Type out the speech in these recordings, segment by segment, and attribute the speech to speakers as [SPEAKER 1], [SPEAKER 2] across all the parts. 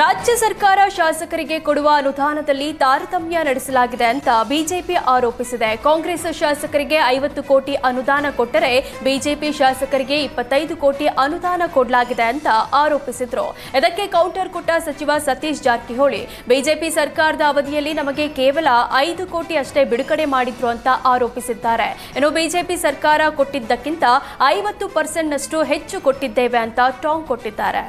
[SPEAKER 1] ರಾಜ್ಯ ಸರ್ಕಾರ ಶಾಸಕರಿಗೆ ಕೊಡುವ ಅನುದಾನದಲ್ಲಿ ತಾರತಮ್ಯ ನಡೆಸಲಾಗಿದೆ ಅಂತ ಬಿಜೆಪಿ ಆರೋಪಿಸಿದೆ. ಕಾಂಗ್ರೆಸ್ ಶಾಸಕರಿಗೆ ಐವತ್ತು ಕೋಟಿ ಅನುದಾನ ಕೊಟ್ಟರೆ ಬಿಜೆಪಿ ಶಾಸಕರಿಗೆ ಇಪ್ಪತ್ತೈದು ಕೋಟಿ ಅನುದಾನ ಕೊಡಲಾಗಿದೆ ಅಂತ ಆರೋಪಿಸಿದ್ರು. ಇದಕ್ಕೆ ಕೌಂಟರ್ ಕೊಟ್ಟ ಸಚಿವ ಸತೀಶ್ ಜಾರಕಿಹೊಳಿ, ಬಿಜೆಪಿ ಸರ್ಕಾರದ ಅವಧಿಯಲ್ಲಿ ನಮಗೆ ಕೇವಲ ಐದು ಕೋಟಿ ಅಷ್ಟೇ ಬಿಡುಗಡೆ ಮಾಡಿದ್ರು ಅಂತ ಆರೋಪಿಸಿದ್ದಾರೆ. ಇನ್ನು ಬಿಜೆಪಿ ಸರ್ಕಾರ ಕೊಟ್ಟಿದ್ದಕ್ಕಿಂತ ಐವತ್ತು ಪರ್ಸೆಂಟ್ನಷ್ಟು ಹೆಚ್ಚು ಕೊಟ್ಟಿದ್ದೇವೆ ಅಂತ ಟಾಂಗ್ ಕೊಟ್ಟಿದ್ದಾರೆ.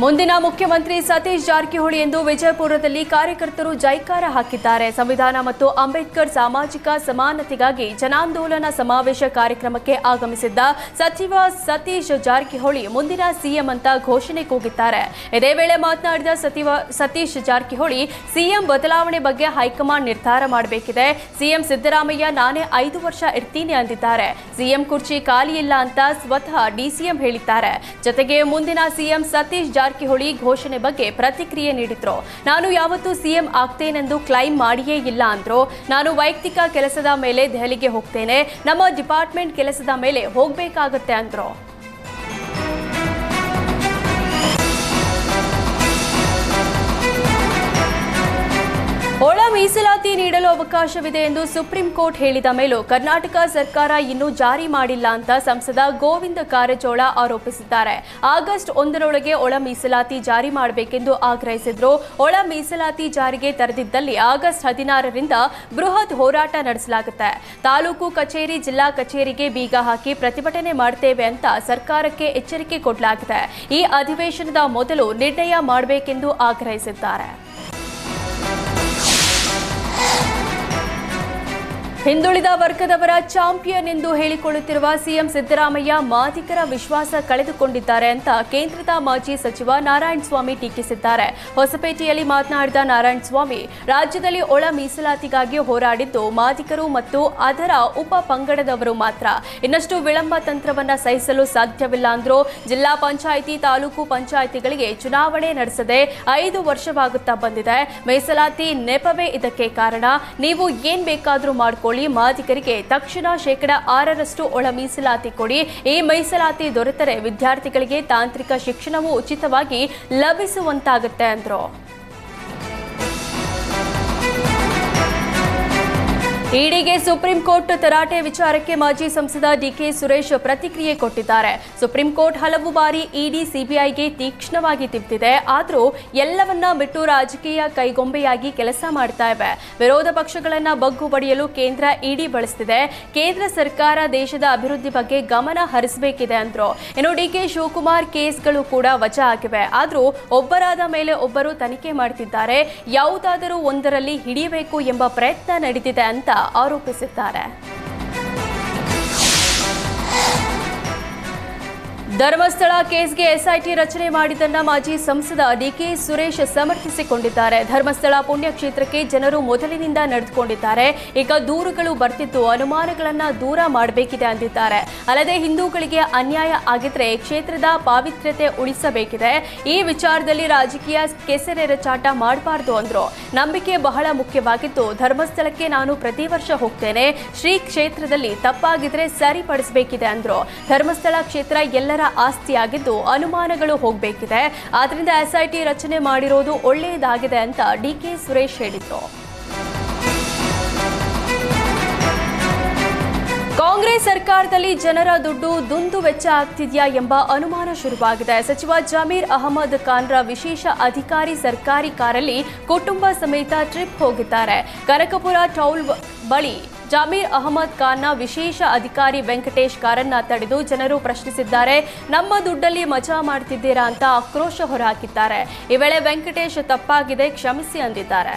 [SPEAKER 1] ಮುಂದಿನ ಮುಖ್ಯಮಂತ್ರಿ ಸತೀಶ್ ಜಾರಕಿಹೊಳಿ ಎಂದು ವಿಜಯಪುರದಲ್ಲಿ ಕಾರ್ಯಕರ್ತರು ಜೈಕಾರ ಹಾಕಿದ್ದಾರೆ. ಸಂವಿಧಾನ ಮತ್ತು ಅಂಬೇಡ್ಕರ್ ಸಾಮಾಜಿಕ ಸಮಾನತೆಗಾಗಿ ಜನಾಂದೋಲನ ಸಮಾವೇಶ ಕಾರ್ಯಕ್ರಮಕ್ಕೆ ಆಗಮಿಸಿದ್ದ ಸಚಿವ ಸತೀಶ್ ಜಾರಕಿಹೊಳಿ ಮುಂದಿನ ಸಿಎಂ ಅಂತ ಘೋಷಣೆ ಕೂಗಿದ್ದಾರೆ. ಇದೇ ವೇಳೆ ಮಾತನಾಡಿದ ಸಚಿವ ಸತೀಶ್ ಜಾರಕಿಹೊಳಿ, ಸಿಎಂ ಬದಲಾವಣೆ ಬಗ್ಗೆ ಹೈಕಮಾಂಡ್ ನಿರ್ಧಾರ ಮಾಡಬೇಕಿದೆ. ಸಿಎಂ ಸಿದ್ದರಾಮಯ್ಯ, ನಾನೇ ಐದು ವರ್ಷ ಇರ್ತೀನಿ ಅಂದಿದ್ದಾರೆ. ಸಿಎಂ ಕುರ್ಚಿ ಖಾಲಿ ಇಲ್ಲ ಅಂತ ಸ್ವತಃ ಡಿಸಿಎಂ ಹೇಳಿದ್ದಾರೆ. ಜೊತೆಗೆ ಮುಂದಿನ ಸಿಎಂ ಸತೀಶ್ ಜಾರಕಿಹೊಳಿ ಘೋಷಣೆ ಬಗ್ಗೆ ಪ್ರತಿಕ್ರಿಯೆ ನೀಡಿದ್ರು. ನಾನು ಯಾವತ್ತೂ ಸಿಎಂ ಆಗ್ತೇನೆಂದು ಕ್ಲೈಮ್ ಮಾಡಿಯೇ ಇಲ್ಲ ಅಂದ್ರು. ನಾನು ವೈಯಕ್ತಿಕ ಕೆಲಸದ ಮೇಲೆ ದೆಹಲಿಗೆ ಹೋಗ್ತೇನೆ. ನಮ್ಮ ಡಿಪಾರ್ಟ್ಮೆಂಟ್ ಕೆಲಸದ ಮೇಲೆ ಹೋಗಬೇಕಾಗತ್ತೆ ಅಂದ್ರು. ಒಳ ಮೀಸಲಾತಿ ನೀಡಲು ಅವಕಾಶವಿದೆ ಎಂದು ಸುಪ್ರೀಂ ಕೋರ್ಟ್ ಹೇಳಿದ ಮೇಲೂ ಕರ್ನಾಟಕ ಸರ್ಕಾರ ಇನ್ನೂ ಜಾರಿ ಮಾಡಿಲ್ಲ ಅಂತ ಸಂಸದ ಗೋವಿಂದ ಕಾರಜೋಳ ಆರೋಪಿಸಿದ್ದಾರೆ. ಆಗಸ್ಟ್ ಒಂದರೊಳಗೆ ಒಳ ಮೀಸಲಾತಿ ಜಾರಿ ಮಾಡಬೇಕೆಂದು ಆಗ್ರಹಿಸಿದ್ರು. ಒಳ ಮೀಸಲಾತಿ ಜಾರಿಗೆ ತರದಿದ್ದಲ್ಲಿ ಆಗಸ್ಟ್ ಹದಿನಾರರಿಂದ ಬೃಹತ್ ಹೋರಾಟ ನಡೆಸಲಾಗುತ್ತೆ. ತಾಲೂಕು ಕಚೇರಿ, ಜಿಲ್ಲಾ ಕಚೇರಿಗೆ ಬೀಗ ಹಾಕಿ ಪ್ರತಿಭಟನೆ ಮಾಡ್ತೇವೆ ಅಂತ ಸರ್ಕಾರಕ್ಕೆ ಎಚ್ಚರಿಕೆ ಕೊಡಲಾಗಿದೆ. ಈ ಅಧಿವೇಶನದ ಮೊದಲು ನಿರ್ಣಯ ಮಾಡಬೇಕೆಂದು ಆಗ್ರಹಿಸಿದ್ದಾರೆ. ಹಿಂದುಳಿದ ವರ್ಗದವರ ಚಾಂಪಿಯನ್ ಎಂದು ಹೇಳಿಕೊಳ್ಳುತ್ತಿರುವ ಸಿಎಂ ಸಿದ್ದರಾಮಯ್ಯ ಮಾದಿಗರ ವಿಶ್ವಾಸ ಕಳೆದುಕೊಂಡಿದ್ದಾರೆ ಅಂತ ಕೇಂದ್ರದ ಮಾಜಿ ಸಚಿವ ನಾರಾಯಣಸ್ವಾಮಿ ಟೀಕಿಸಿದ್ದಾರೆ. ಹೊಸಪೇಟೆಯಲ್ಲಿ ಮಾತನಾಡಿದ ನಾರಾಯಣಸ್ವಾಮಿ ರಾಜ್ಯದಲ್ಲಿ ಒಳ ಮೀಸಲಾತಿಗಾಗಿ ಹೋರಾಡಿದ್ದು ಮಾದಿಗರು ಮತ್ತು ಅದರ ಉಪ ಪಂಗಡದವರು ಮಾತ್ರ. ಇನ್ನಷ್ಟು ವಿಳಂಬ ತಂತ್ರವನ್ನ ಸಹಿಸಲು ಸಾಧ್ಯವಿಲ್ಲ ಅಂದರೂ ಜಿಲ್ಲಾ ಪಂಚಾಯಿತಿ, ತಾಲೂಕು ಪಂಚಾಯಿತಿಗಳಿಗೆ ಚುನಾವಣೆ ನಡೆಸದೆ ಐದು ವರ್ಷವಾಗುತ್ತಾ ಬಂದಿದೆ. ಮೀಸಲಾತಿ ನೆಪವೇ ಇದಕ್ಕೆ ಕಾರಣ. ನೀವು ಏನ್ ಬೇಕಾದರೂ ಮಾಡ್ಕೊಳ್ಳಿ. ಮಾದಿಗರಿಗೆ ತಕ್ಷಣ ಶೇಕಡ ಆರರಷ್ಟು ಒಳ ಮೀಸಲಾತಿ ಕೊಡಿ. ಈ ಮೀಸಲಾತಿ ದೊರೆತರೆ ವಿದ್ಯಾರ್ಥಿಗಳಿಗೆ ತಾಂತ್ರಿಕ ಶಿಕ್ಷಣವು ಉಚಿತವಾಗಿ ಲಭಿಸುವಂತಾಗುತ್ತೆ ಅಂದ್ರು. ಇಡಿಗೆ ಸುಪ್ರೀಂ ಕೋರ್ಟ್ ತರಾಟೆ ವಿಚಾರಕ್ಕೆ ಮಾಜಿ ಸಂಸದ ಡಿಕೆ ಸುರೇಶ್ ಪ್ರತಿಕ್ರಿಯೆ ಕೊಟ್ಟಿದ್ದಾರೆ. ಸುಪ್ರೀಂ ಕೋರ್ಟ್ ಹಲವು ಬಾರಿ ಇಡಿ ಸಿಬಿಐಗೆ ತೀಕ್ಷ್ಣವಾಗಿ ತಿಪ್ಪಿದೆ ಆದರೂ ಎಲ್ಲವನ್ನ ಬಿಟ್ಟು ರಾಜಕೀಯ ಕೈಗೊಂಬೆಯಾಗಿ ಕೆಲಸ ಮಾಡ್ತಾ ಇವೆ. ವಿರೋಧ ಪಕ್ಷಗಳನ್ನ ಬಗ್ಗು ಬಡಿಯಲು ಕೇಂದ್ರ ಇಡಿ ಬಳಸ್ತಿದೆ. ಕೇಂದ್ರ ಸರ್ಕಾರ ದೇಶದ ಅಭಿವೃದ್ಧಿ ಬಗ್ಗೆ ಗಮನ ಹರಿಸಬೇಕಿದೆ ಅಂದ್ರು. ಇನ್ನು ಡಿಕೆ ಶಿವಕುಮಾರ್ ಕೇಸ್ಗಳು ಕೂಡ ವಜಾ ಆಗಿವೆ. ಆದರೂ ಒಬ್ಬರಾದ ಮೇಲೆ ಒಬ್ಬರು ತನಿಖೆ ಮಾಡ್ತಿದ್ದಾರೆ. ಯಾವುದಾದರೂ ಒಂದರಲ್ಲಿ ಹಿಡಿಯಬೇಕು ಎಂಬ ಪ್ರಯತ್ನ ನಡೆದಿದೆ ಅಂತ ಆರೋಪಿಸಿದ್ದಾರೆ ಧರ್ಮಸ್ಥಳ ಕೇಸ್ಗೆ ಎಸ್ಐಟಿ ರಚನೆ ಮಾಡಿದ್ದನ್ನ ಮಾಜಿ ಸಂಸದ ಡಿಕೆ ಸುರೇಶ್ ಸಮರ್ಥಿಸಿಕೊಂಡಿದ್ದಾರೆ. ಧರ್ಮಸ್ಥಳ ಪುಣ್ಯಕ್ಷೇತ್ರಕ್ಕೆ ಜನರು ಮೊದಲಿನಿಂದ ನಡೆದುಕೊಂಡಿದ್ದಾರೆ. ಈಗ ದೂರುಗಳು ಬರ್ತಿದ್ದು, ಅನುಮಾನಗಳನ್ನ ದೂರ ಮಾಡಬೇಕಿದೆ ಅಂದಿದ್ದಾರೆ. ಅಲ್ಲದೆ ಹಿಂದೂಗಳಿಗೆ ಅನ್ಯಾಯ ಆಗಿದ್ರೆ ಕ್ಷೇತ್ರದ ಪಾವಿತ್ರ್ಯತೆ ಉಳಿಸಬೇಕಿದೆ. ಈ ವಿಚಾರದಲ್ಲಿ ರಾಜಕೀಯ ಕೆಸರೆರಚಾಟ ಮಾಡಬಾರ್ದು ಅಂದ್ರು. ನಂಬಿಕೆ ಬಹಳ ಮುಖ್ಯವಾಗಿದ್ದು, ಧರ್ಮಸ್ಥಳಕ್ಕೆ ನಾನು ಪ್ರತಿ ವರ್ಷ ಹೋಗ್ತೇನೆ. ಶ್ರೀ ಕ್ಷೇತ್ರದಲ್ಲಿ ತಪ್ಪಾಗಿದ್ರೆ ಸರಿಪಡಿಸಬೇಕಿದೆ ಅಂದ್ರು. ಧರ್ಮಸ್ಥಳ ಕ್ಷೇತ್ರ ಎಲ್ಲರ ಆಸ್ತಿಯಾಗಿದ್ದು ಅನುಮಾನಗಳು ಹೋಗಬೇಕಿದೆ. ಆದ್ರಿಂದ ಎಸ್ಐಟಿ ರಚನೆ ಮಾಡಿರೋದು ಒಳ್ಳೆಯದಾಗಿದೆ ಅಂತ ಡಿಕೆ ಸುರೇಶ್ ಹೇಳಿದರು. ಕಾಂಗ್ರೆಸ್ ಸರ್ಕಾರದಲ್ಲಿ ಜನರ ದುಡ್ಡು ದುಂದು ವೆಚ್ಚ ಆಗ್ತಿದೆಯಾ ಎಂಬ ಅನುಮಾನ ಶುರುವಾಗಿದೆ. ಸಚಿವ ಜಮೀರ್ ಅಹಮದ್ ಖಾನ್ರ ವಿಶೇಷ ಅಧಿಕಾರಿ ಸರ್ಕಾರಿ ಕಾರಲ್ಲಿ ಕುಟುಂಬ ಸಮೇತ ಟ್ರಿಪ್ ಹೋಗಿದ್ದಾರೆ. ಕನಕಪುರ ಟೌಲ್ ಬಳಿ ಜಮೀರ್ ಅಹಮದ್ ಖಾನ್ನ ವಿಶೇಷ ಅಧಿಕಾರಿ ವೆಂಕಟೇಶ್ ಕಾರನ್ನ ತಡೆದು ಜನರು ಪ್ರಶ್ನಿಸಿದ್ದಾರೆ. ನಮ್ಮ ದುಡ್ಡಲ್ಲಿ ಮಜಾ ಮಾಡ್ತಿದ್ದೀರಾ ಅಂತ ಆಕ್ರೋಶ ಹೊರಹಾಕಿದ್ದಾರೆ. ಈ ವೇಳೆ ವೆಂಕಟೇಶ್ ತಪ್ಪಾಗಿದೆ, ಕ್ಷಮಿಸಿ ಅಂದಿದ್ದಾರೆ.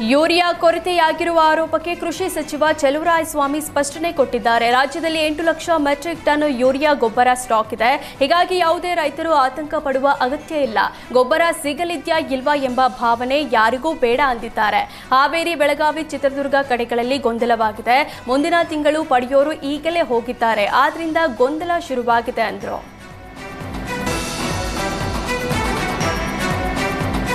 [SPEAKER 1] ಯೂರಿಯಾ ಕೊರತೆಯಾಗಿರುವ ಆರೋಪಕ್ಕೆ ಕೃಷಿ ಸಚಿವ ಸ್ವಾಮಿ ಸ್ಪಷ್ಟನೆ ಕೊಟ್ಟಿದ್ದಾರೆ. ರಾಜ್ಯದಲ್ಲಿ ಎಂಟು ಲಕ್ಷ ಮೆಟ್ರಿಕ್ ಟನ್ ಯೂರಿಯಾ ಗೊಬ್ಬರ ಸ್ಟಾಕ್ ಇದೆ. ಹೀಗಾಗಿ ಯಾವುದೇ ರೈತರು ಆತಂಕ ಪಡುವ ಅಗತ್ಯ ಇಲ್ಲ. ಗೊಬ್ಬರ ಸಿಗಲಿದ್ಯಾ ಇಲ್ವಾ ಎಂಬ ಭಾವನೆ ಯಾರಿಗೂ ಬೇಡ ಅಂದಿದ್ದಾರೆ. ಹಾವೇರಿ, ಬೆಳಗಾವಿ, ಚಿತ್ರದುರ್ಗ ಕಡೆಗಳಲ್ಲಿ ಗೊಂದಲವಾಗಿದೆ. ಮುಂದಿನ ತಿಂಗಳು ಪಡೆಯೋರು ಈಗಲೇ ಹೋಗಿದ್ದಾರೆ. ಆದ್ರಿಂದ ಗೊಂದಲ ಶುರುವಾಗಿದೆ ಅಂದರು.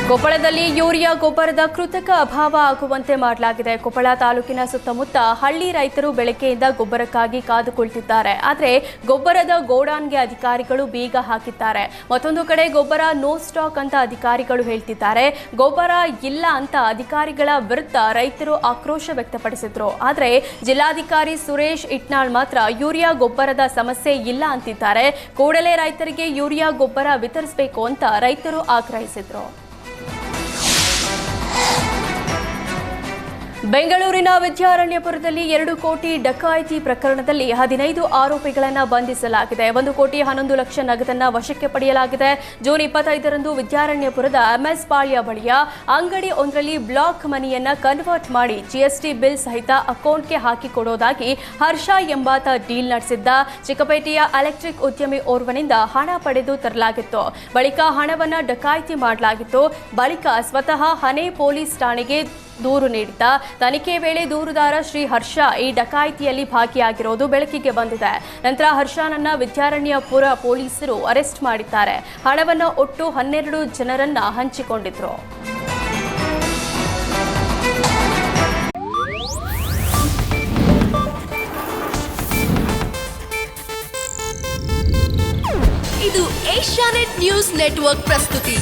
[SPEAKER 1] ಕೊಪ್ಪಳದಲ್ಲಿ ಯೂರಿಯಾ ಗೊಬ್ಬರದ ಕೃತಕ ಅಭಾವ ಆಗುವಂತೆ ಮಾಡಲಾಗಿದೆ. ಕೊಪ್ಪಳ ತಾಲೂಕಿನ ಸುತ್ತಮುತ್ತ ಹಳ್ಳಿ ರೈತರು ಬೆಳಕೆಯಿಂದ ಗೊಬ್ಬರಕ್ಕಾಗಿ ಕಾದು ಕುಳಿತಿದ್ದಾರೆ ಆದರೆ ಗೊಬ್ಬರದ ಗೋಡಾನ್ಗೆ ಅಧಿಕಾರಿಗಳು ಬೀಗ ಹಾಕಿದ್ದಾರೆ. ಮತ್ತೊಂದು ಕಡೆ ಗೊಬ್ಬರ ನೋ ಸ್ಟಾಕ್ ಅಂತ ಅಧಿಕಾರಿಗಳು ಹೇಳ್ತಿದ್ದಾರೆ. ಗೊಬ್ಬರ ಇಲ್ಲ ಅಂತ ಅಧಿಕಾರಿಗಳ ವಿರುದ್ಧ ರೈತರು ಆಕ್ರೋಶ ವ್ಯಕ್ತಪಡಿಸಿದ್ರು. ಆದರೆ ಜಿಲ್ಲಾಧಿಕಾರಿ ಸುರೇಶ್ ಇಟ್ನಾಳ್ ಮಾತ್ರ ಯೂರಿಯಾ ಗೊಬ್ಬರದ ಸಮಸ್ಯೆ ಇಲ್ಲ ಅಂತಿದ್ದಾರೆ. ಕೂಡಲೇ ರೈತರಿಗೆ ಯೂರಿಯಾ ಗೊಬ್ಬರ ವಿತರಿಸಬೇಕು ಅಂತ ರೈತರು ಆಗ್ರಹಿಸಿದ್ರು. ಬೆಂಗಳೂರಿನ ವಿದ್ಯಾರಣ್ಯಪುರದಲ್ಲಿ ಎರಡು ಕೋಟಿ ಡಕಾಯಿತಿ ಪ್ರಕರಣದಲ್ಲಿ ಹದಿನೈದು ಆರೋಪಿಗಳನ್ನು ಬಂಧಿಸಲಾಗಿದೆ. ಒಂದು ಕೋಟಿ ಹನ್ನೊಂದು ಲಕ್ಷ ನಗದನ್ನು ವಶಕ್ಕೆ ಪಡೆಯಲಾಗಿದೆ. ಜೂನ್ ಇಪ್ಪತ್ತೈದರಂದು ವಿದ್ಯಾರಣ್ಯಪುರದ ಎಂಎಸ್ ಪಾಳ್ಯ ಬಳಿಯ ಅಂಗಡಿ ಒಂದರಲ್ಲಿ ಬ್ಲಾಕ್ ಮನಿಯನ್ನು ಕನ್ವರ್ಟ್ ಮಾಡಿ ಜಿಎಸ್ಟಿ ಬಿಲ್ ಸಹಿತ ಅಕೌಂಟ್ಗೆ ಹಾಕಿಕೊಡೋದಾಗಿ ಹರ್ಷ ಎಂಬಾತ ಡೀಲ್ ನಡೆಸಿದ್ದ. ಚಿಕ್ಕಪೇಟೆಯ ಎಲೆಕ್ಟ್ರಿಕ್ ಉದ್ಯಮಿ ಓರ್ವನಿಂದ ಹಣ ಪಡೆದು ತರಲಾಗಿತ್ತು. ಬಳಿಕ ಹಣವನ್ನು ಡಕಾಯಿತಿ ಮಾಡಲಾಗಿತ್ತು. ಬಳಿಕ ಸ್ವತಃ ಹನೆ ಪೊಲೀಸ್ ಠಾಣೆಗೆ ದೂರು ನೀಡಿದ್ದ. ತನಿಖೆ ವೇಳೆ ದೂರುದಾರ ಶ್ರೀ ಹರ್ಷ ಈ ಡಕಾಯಿತಿಯಲ್ಲಿ ಭಾಗಿಯಾಗಿರೋದು ಬೆಳಕಿಗೆ ಬಂದಿದೆ. ನಂತರ ಹರ್ಷನನ್ನ ವಿದ್ಯಾರಣ್ಯಪುರ ಪೊಲೀಸರು ಅರೆಸ್ಟ್ ಮಾಡಿದ್ದಾರೆ. ಹಣವನ್ನು ಒಟ್ಟು ಹನ್ನೆರಡು ಜನರನ್ನ ಹಂಚಿಕೊಂಡಿದ್ರು.
[SPEAKER 2] ಇದು ಏಷ್ಯಾನೆಟ್ ನ್ಯೂಸ್ ನೆಟ್ವರ್ಕ್ ಪ್ರಸ್ತುತಿ.